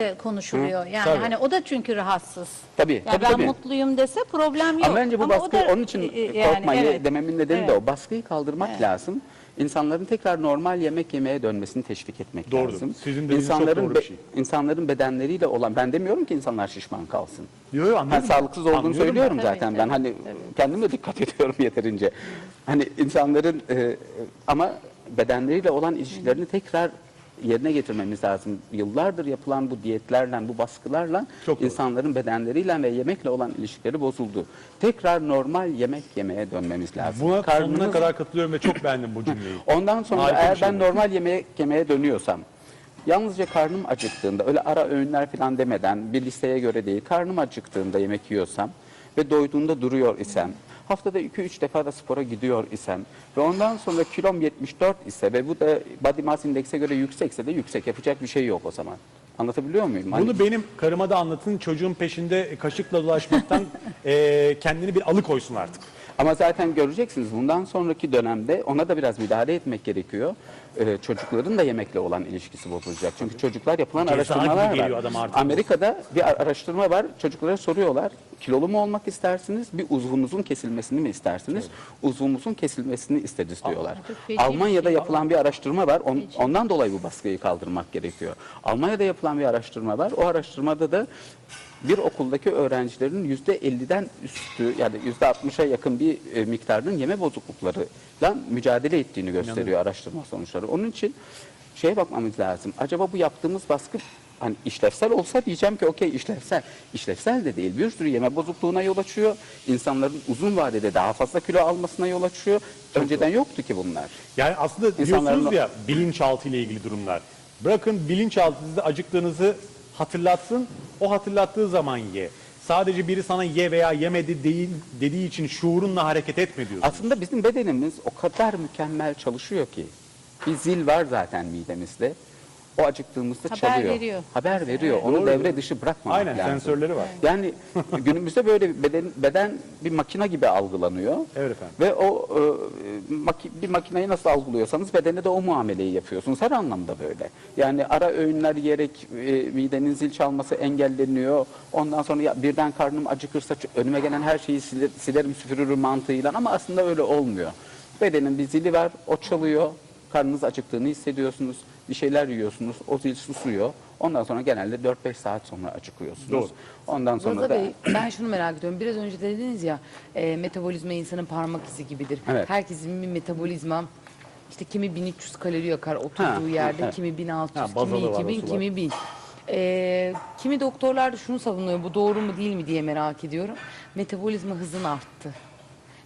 de konuşuluyor. Yani tabii. hani o da çünkü rahatsız. Tabii, Yani tabii, ben tabii. mutluyum dese problem yok. Ama bence bu o baskı da, onun için e, e, yani, ye- evet. dememin nedeni de Evet. o. Baskıyı kaldırmak lazım. İnsanların tekrar normal yemek yemeye dönmesini teşvik etmek Doğrudur. lazım. Sizin dediğiniz çok insanların doğru bir şey. insanların bedenleriyle olan ben demiyorum ki insanlar şişman kalsın. Yo, yo, Ben anlıyorum. sağlıksız olduğunu Anlıyorum söylüyorum ben. zaten Tabii, ben tabii, hani kendim de dikkat ediyorum yeterince. Hani insanların e, ama bedenleriyle olan ilişkilerini tekrar yerine getirmemiz lazım. Yıllardır yapılan bu diyetlerle, bu baskılarla Çok doğru. insanların bedenleriyle ve yemekle olan ilişkileri bozuldu. Tekrar normal yemek yemeye dönmemiz lazım. Buna sonuna Karnınız- kadar katılıyorum ve çok beğendim bu cümleyi. Ondan sonra Harika eğer şey ben bu. normal yemek yemeye dönüyorsam, yalnızca karnım acıktığında, öyle ara öğünler falan demeden, bir listeye göre değil, karnım acıktığında yemek yiyorsam ve doyduğunda duruyor isem, haftada 2-3 defa da spora gidiyor isem ve ondan sonra kilom 74 ise ve bu da body mass indekse göre yüksekse de yüksek, yapacak bir şey yok o zaman. Anlatabiliyor muyum? Hani- Bunu benim karıma da anlatın. Çocuğun peşinde kaşıkla dolaşmaktan eee, kendini bir alıkoysun artık. Ama zaten göreceksiniz bundan sonraki dönemde ona da biraz müdahale etmek gerekiyor. Ee, çocukların da yemekle olan ilişkisi bozulacak. Çünkü çocuklar yapılan Ceza araştırmalar gibi geliyor var. adam artık. Amerika'da bir ar- araştırma var. Çocuklara soruyorlar. Kilolu mu olmak istersiniz? Bir uzvunuzun kesilmesini mi istersiniz? Uzvumuzun kesilmesini isteriz diyorlar. Çok feci bir Almanya'da şey. yapılan bir araştırma var. On- ondan dolayı bu baskıyı kaldırmak gerekiyor. Almanya'da yapılan bir araştırma var. O araştırmada da bir okuldaki öğrencilerin yüzde 50'den üstü yani yüzde 60'a yakın bir e, miktarının yeme bozukluklarıyla mücadele ettiğini gösteriyor araştırma sonuçları. Onun için şeye bakmamız lazım. Acaba bu yaptığımız baskı hani işlevsel olsa diyeceğim ki okey işlevsel. İşlevsel de değil. Bir sürü yeme bozukluğuna yol açıyor. İnsanların uzun vadede daha fazla kilo almasına yol açıyor. Önceden yoktu ki bunlar. Yani aslında İnsanların diyorsunuz ya bilinçaltı ile ilgili durumlar. Bırakın bilinçaltı size acıktığınızı hatırlatsın. O hatırlattığı zaman ye. Sadece biri sana ye veya yemedi değil dediği için şuurunla hareket etme diyorsun. Aslında bizim bedenimiz o kadar mükemmel çalışıyor ki. Bir zil var zaten midemizde. O acıktığımızda Haber çalıyor. veriyor. Haber veriyor. Onu Doğru. devre dışı bırakmamak Aynen, lazım. sensörleri var. Yani günümüzde böyle bir beden, beden bir makine gibi algılanıyor. Evet efendim. Ve o e, maki- bir makineyi nasıl algılıyorsanız bedene de o muameleyi yapıyorsunuz. Her anlamda böyle. Yani ara öğünler yiyerek e, midenin zil çalması engelleniyor. Ondan sonra ya birden karnım acıkırsa ç- önüme gelen her şeyi siler, silerim süpürürüm mantığıyla ama aslında öyle olmuyor. Bedenin bir zili var, o çalıyor. Karnınız acıktığını hissediyorsunuz. Bir şeyler yiyorsunuz, o zil susuyor. Ondan sonra genelde 4-5 saat sonra acıkıyorsunuz. Doğru. Ondan sonra Rıza da... Bey ben şunu merak ediyorum. Biraz önce dediniz ya e, metabolizma insanın parmak izi gibidir. Evet. Herkesin bir metabolizma işte kimi 1300 kalori yakar oturduğu Ha, yerde, evet. kimi 1600, Ha, kimi var, 2000, osu var. kimi 1000. E, kimi doktorlar da şunu savunuyor. Bu doğru mu değil mi diye merak ediyorum. Metabolizma hızın arttı.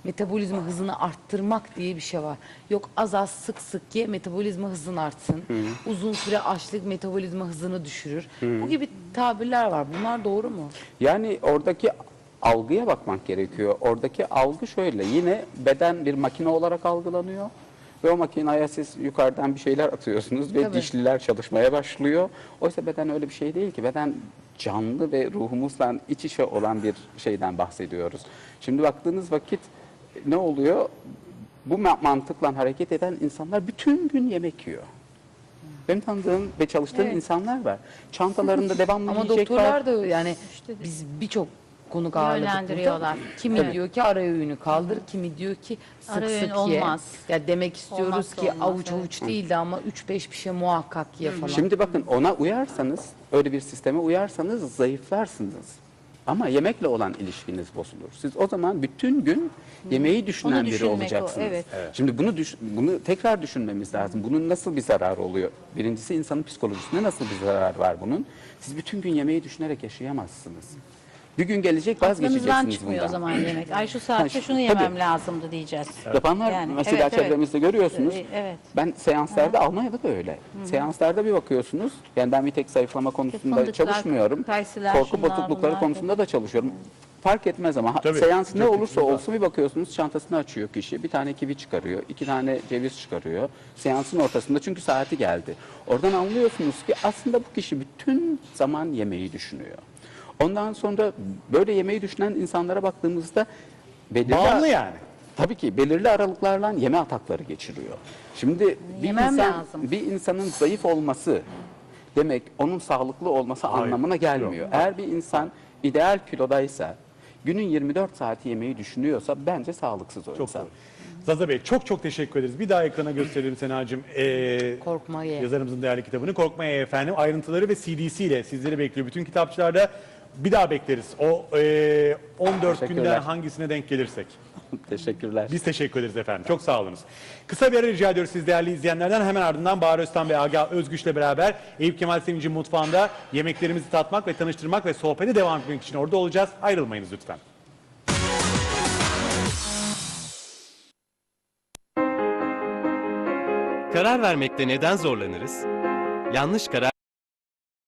Metabolizma hızını arttırmak diye bir şey var. Yok az az sık sık ye metabolizma hızın artsın. Uzun süre açlık metabolizma hızını düşürür. Bu gibi tabirler var. Bunlar doğru mu? Yani oradaki algıya bakmak gerekiyor. Oradaki algı şöyle. Yine beden bir makine olarak algılanıyor. Ve o makineye siz yukarıdan bir şeyler atıyorsunuz ve Tabii. dişliler çalışmaya başlıyor. Oysa beden öyle bir şey değil ki. Beden canlı ve ruhumuzla iç içe olan bir şeyden bahsediyoruz. Şimdi baktığınız vakit ne oluyor? Bu ma- mantıkla hareket eden insanlar bütün gün yemek yiyor. Benim tanıdığım ve çalıştığım Evet. insanlar var. Çantalarında devamlı Ama yiyecek doktorlar var. da yani biz birçok konuk ağırladık Yönlendiriyorlar. burada. Kimi diyor ki ara öğünü kaldır, kimi diyor ki sık Ara sık ye. olmaz. Ya demek istiyoruz Olmazsa ki olmaz, avuç evet. avuç değildi ama 3-5 bir şey muhakkak ye falan. Şimdi bakın ona uyarsanız, öyle bir sisteme uyarsanız zayıflarsınız. Ama yemekle olan ilişkiniz bozulur. Siz o zaman bütün gün yemeği düşünen Onu biri düşünmek o, olacaksınız. evet. Şimdi bunu düş- bunu tekrar düşünmemiz lazım. Bunun nasıl bir zararı oluyor? Birincisi insanın psikolojisine nasıl bir zarar var bunun? Siz bütün gün yemeği düşünerek yaşayamazsınız. Bir gün gelecek Aklımızdan vazgeçeceksiniz çıkmıyor o bundan. zaman yemek. Ay şu saatte şunu tabii. yemem lazımdı diyeceğiz. Yapanlar Yani, mesela evet, evet. çevremizde görüyorsunuz. Ee, evet. Ben seanslarda Almanya'da da öyle. Seanslarda bir bakıyorsunuz. Yani ben bir tek zayıflama konusunda fındıklar, çalışmıyorum. kayısılar, Korku şunlar, bozuklukları bunlar. konusunda da çalışıyorum. Fark etmez ama Tabii, seans ne çok olursa olsun bir bakıyorsunuz çantasını açıyor kişi. Bir tane kivi çıkarıyor, iki tane ceviz çıkarıyor. Seansın ortasında çünkü saati geldi. Oradan anlıyorsunuz ki aslında bu kişi bütün zaman yemeği düşünüyor. Ondan sonra böyle yemeği düşünen insanlara baktığımızda belirli Bağımlı yani. Tabii ki belirli aralıklarla yeme atakları geçiriyor. Şimdi bir Yemem insan lazım. bir insanın zayıf olması demek onun sağlıklı olması Hayır, anlamına gelmiyor. yok. Eğer bir insan ideal kilodaysa, günün 24 saati yemeği düşünüyorsa bence sağlıksız o Çok insan. doğru. Zaza Bey çok çok teşekkür ederiz. Bir daha ekrana gösterelim Sena'cığım. Ee, Korkma ye. Yazarımızın değerli kitabını Korkmaya Ye efendim. Ayrıntıları ve CD'si ile sizleri bekliyor. Bütün kitapçılarda bir daha bekleriz. O ee, 14 Teşekkürler. günden hangisine denk gelirsek. Teşekkürler. Biz teşekkür ederiz efendim. Çok sağ olunuz. Kısa bir ara rica ediyoruz siz değerli izleyenlerden. Hemen ardından Bahar Öztan ve Agah Özgüç'le beraber Eyüp Kemal Sevinç'in mutfağında yemeklerimizi tatmak ve tanıştırmak ve sohbete devam etmek için orada olacağız. Ayrılmayınız lütfen. Karar vermekte neden zorlanırız? Yanlış karar